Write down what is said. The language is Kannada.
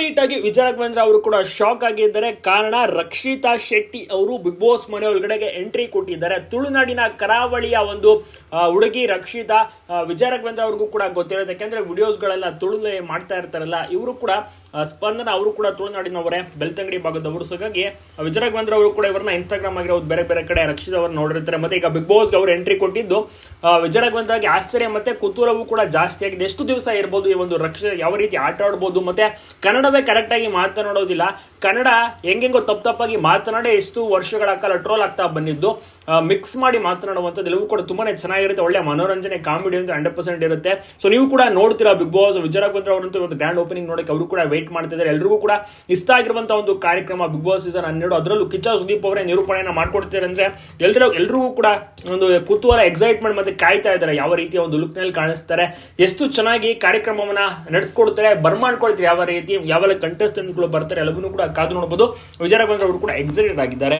ಕಂಪ್ಲೀಟ್ ಆಗಿ ವಿಜಯ ರಾಘವೇಂದ್ರ ಅವರು ಕೂಡ ಶಾಕ್ ಆಗಿದ್ದಾರೆ. ಕಾರಣ ರಕ್ಷಿತಾ ಶೆಟ್ಟಿ ಅವರು ಬಿಗ್ ಬಾಸ್ ಮನೆ ಒಳಗಡೆಗೆ ಎಂಟ್ರಿ ಕೊಟ್ಟಿದ್ದಾರೆ. ತುಳುನಾಡಿನ ಕರಾವಳಿಯ ಒಂದು ಹುಡುಗಿ ರಕ್ಷಿತಾ ವಿಜಯ ರಾಘವೇಂದ್ರ ಅವ್ರಿಗೂ ಕೂಡ ಗೊತ್ತಿರುತ್ತೆ. ಯಾಕೆಂದ್ರೆ ವಿಡಿಯೋಸ್ಗಳೆಲ್ಲ ತುಳುಲೆ ಮಾಡ್ತಾ ಇರ್ತಾರಲ್ಲ ಇವರು ಕೂಡ ಸ್ಪಂದನ ಅವರು ಕೂಡ ತುಳುನಾಡಿನವರೇ ಬೆಳ್ತಂಗಡಿ ಭಾಗದವರು. ಹಾಗಾಗಿ ಆ, ವಿಜಯ ರಾಘವೇಂದ್ರ ಅವರು ಕೂಡ ಇವರನ್ನ ಇನ್ಸ್ಟಾಗ್ರಾಮ್ ಆಗಿರೋದು ಬೇರೆ ಬೇರೆ ಕಡೆ ರಕ್ಷಿತಾ ಅವ್ರನ್ನ ನೋಡಿರ್ತಾರೆ. ಮತ್ತೆ ಈಗ ಬಿಗ್ ಬಾಸ್ಗೆ ಅವರು ಎಂಟ್ರಿ ಕೊಟ್ಟಿದ್ದು ಆ, ವಿಜಯ ರಾಘವೇಂದ್ರಗೆ ಆಶ್ಚರ್ಯ ಮತ್ತೆ ಕುತೂಹಲವೂ ಕೂಡ ಜಾಸ್ತಿ ಆಗಿದೆ. ಎಷ್ಟು ದಿವಸ ಇರ್ಬೋದು ಈ ಒಂದು ರಕ್ಷ ಯಾವ ರೀತಿ ಆಟ ಆಡ್ಬೋದು ಮತ್ತೆ ಕನ್ನಡವೇ ಕರೆಕ್ಟಾಗಿ ಮಾತನಾಡೋದಿಲ್ಲ ಕನ್ನಡ ಹೆಂಗೆಂಗೋ ತಪ್ಪು ತಪ್ಪಾಗಿ ಮಾತನಾಡಿ ಎಷ್ಟು ವರ್ಷಗಳ ಕಾಲ ಟ್ರೋಲ್ ಆಗ್ತಾ ಬಂದಿದ್ದು ಮಿಕ್ಸ್ ಮಾಡಿ ಮಾತನಾಡುವಂಥದ್ದು ಎಲ್ಲವೂ ಕೂಡ ತುಂಬಾನೇ ಚೆನ್ನಾಗಿರುತ್ತೆ. ಒಳ್ಳೆ ಮನೋರಂಜನೆ ಕಾಮಿಡಿ ಅಂತ ಹಂಡ್ರೆಡ್ ಪರ್ಸೆಂಟ್ ಇರುತ್ತೆ. ಸೊ ನೀವು ಕೂಡ ನೋಡ್ತೀರಾ ಬಿಗ್ ಬಾಸ್ ವಿಜಯ ರಾಘವೇಂದ್ರ ಅವರಂತೂ ಒಂದು ಗ್ರ್ಯಾಂಡ್ ಓಪನಿಂಗ್ ನೋಡಕ್ಕೆ ಅವರು ಕೂಡ ವೇಟ್ ಮಾಡ್ತಿದ್ದಾರೆ. ಎಲ್ಲರಿಗೂ ಕೂಡ ಇಷ್ಟ ಆಗಿರುವಂತಹ ಒಂದು ಕಾರ್ಯಕ್ರಮ ಬಿಗ್ ಬಾಸ್ ಸೀಸನ್ ಹನ್ನೆರಡು. ಅದರಲ್ಲೂ ಕಿಚ್ಚ ಸುದೀಪ್ ಅವರೇ ನಿರೂಪಣೆಯನ್ನು ಮಾಡ್ಕೊಡ್ತಾರೆ ಅಂದ್ರೆ ಎಲ್ಲರೂ ಎಲ್ರಿಗೂ ಕೂಡ ಒಂದು ಕುತೂಹಲ ಎಕ್ಸೈಟ್ಮೆಂಟ್ ಮತ್ತೆ ಕಾಯ್ತಾ ಇದ್ದಾರೆ. ಯಾವ ರೀತಿಯ ಒಂದು ಲುಕ್ನಲ್ಲಿ ಕಾಣಿಸ್ತಾರೆ, ಎಷ್ಟು ಚೆನ್ನಾಗಿ ಕಾರ್ಯಕ್ರಮವನ್ನ ನಡೆಸ್ಕೊಡ್ತಾರೆ, ಬರ್ಮಾಡ್ಕೊಳ್ತಾರೆ, ಯಾವ ರೀತಿ ಯಾವೆಲ್ಲ ಕಂಟೆಸ್ಟೆಂಟ್ಗಳು ಬರ್ತಾರೆ ಎಲ್ಲವನ್ನೂ ಕೂಡ ಕಾದು ನೋಡಬಹುದು ವಿಜಯ ರಾಘವೇಂದ್ರ ಅವರು ಕೂಡ ಎಕ್ಸೈಟೆಡ್ ಆಗಿದ್ದಾರೆ.